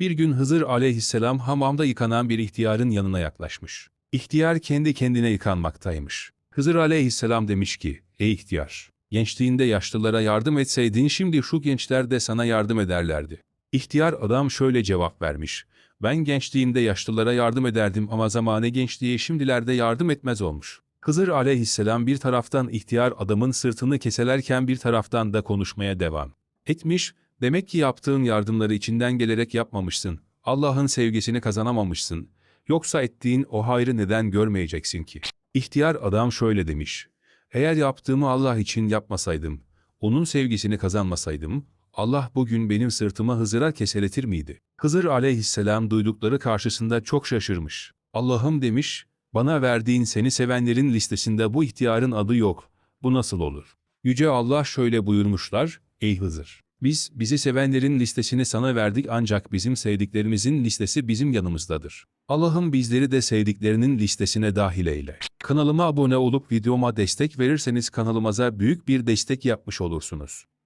Bir gün Hızır aleyhisselam hamamda yıkanan bir ihtiyarın yanına yaklaşmış. İhtiyar kendi kendine yıkanmaktaymış. Hızır aleyhisselam demiş ki, ey ihtiyar, gençliğinde yaşlılara yardım etseydin şimdi şu gençler de sana yardım ederlerdi. İhtiyar adam şöyle cevap vermiş, ben gençliğimde yaşlılara yardım ederdim ama zamanı gençliğe şimdilerde yardım etmez olmuş. Hızır aleyhisselam bir taraftan ihtiyar adamın sırtını keselerken bir taraftan da konuşmaya devam etmiş, demek ki yaptığın yardımları içinden gelerek yapmamışsın, Allah'ın sevgisini kazanamamışsın, yoksa ettiğin o hayrı neden görmeyeceksin ki? İhtiyar adam şöyle demiş, eğer yaptığımı Allah için yapmasaydım, onun sevgisini kazanmasaydım, Allah bugün benim sırtıma Hızır'a keseletir miydi? Hızır aleyhisselam duydukları karşısında çok şaşırmış. Allah'ım demiş, bana verdiğin seni sevenlerin listesinde bu ihtiyarın adı yok. Bu nasıl olur? Yüce Allah şöyle buyurmuşlar, ey Hızır! Biz, bizi sevenlerin listesini sana verdik ancak bizim sevdiklerimizin listesi bizim yanımızdadır. Allah'ım bizleri de sevdiklerinin listesine dahil eyle. Kanalıma abone olup videoma destek verirseniz kanalımıza büyük bir destek yapmış olursunuz.